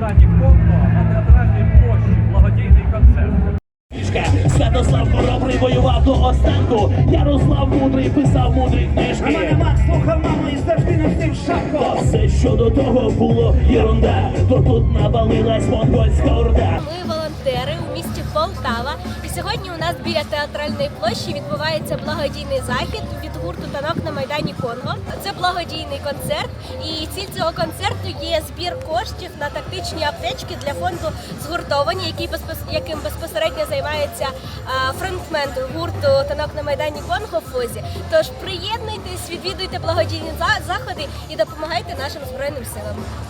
Майдані Конго на театральній площі благодійний концерт. Святослав Хоробрий воював до останку. Ярослав Мудрий писав мудрі книжки. Макс слухав маму і завжди носив шапку. Та все, що до того було єрунда, то тут навалилась монгольська орда. Волонтери у місті Полтава. І сьогодні у нас біля театральної площі відбувається благодійний захід від гурту танок на майдані Конго. Це благодійний концерт, і ціль цього концерту є збір коштів на тактичні аптечки для фонду згуртовані, який яким безпосередньо займається фронтмен гурту танок на майдані Конго Фозі. Тож приєднуйтесь, відвідуйте благодійні заходи і допомагайте нашим збройним силам.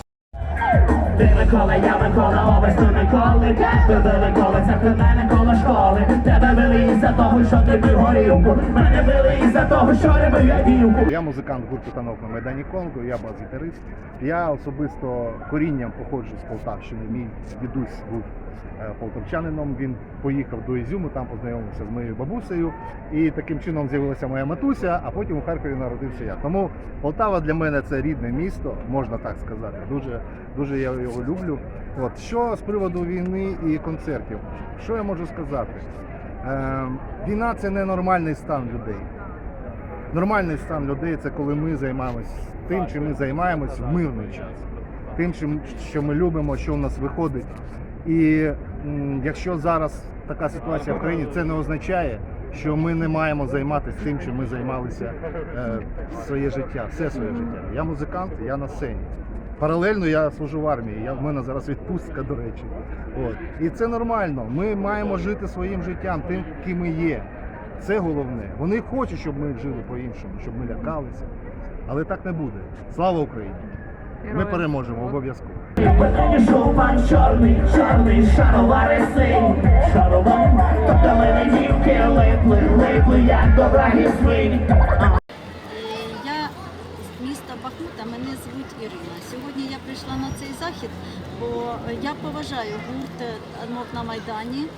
Ти Микола, я Микола, овець ти ніколи Тебе Микола, це мене коло школи. Тебе били із-за того, що ти пив горілку. Мене били із-за того, що робив я дівку. Я музикант гурту танок на Майдані Конго, я бас-гітарист. Я особисто корінням походжу з Полтавщини. Мій дідусь був полтавчанином. Він поїхав до Ізюму, там познайомився з моєю бабусею. І таким чином з'явилася моя матуся, а потім у Харкові народився я. Тому Полтава для мене це рідне місто, можна так сказати. Дуже, дуже я його люблю. От що з приводу війни і концертів, що я можу сказати? Е, війна це ненормальний стан людей. Нормальний стан людей це коли ми займаємось тим, чим ми займаємось в мирний час, тим, що ми любимо, що в нас виходить. І якщо зараз така ситуація в країні, це не означає, що ми не маємо займатися тим, чим ми займалися е, своє життя, все своє життя. Я музикант, я на сцені. Паралельно я служу в армії. Я в мене зараз відпустка, до речі. От. І це нормально. Ми маємо жити своїм життям, тим, ким ми є. Це головне. Вони хочуть, щоб ми жили по-іншому, щоб ми лякалися. Але так не буде. Слава Україні! Ми переможемо обов'язково. Чорний, чорний, шаровари синь. Шаровар, тобто мене дівки липли, липли, як до браги свинь. Я з міста Бахмута, мене звуть Ірина. Сьогодні я прийшла на цей захід, бо я поважаю гурт «Адмок на Майдані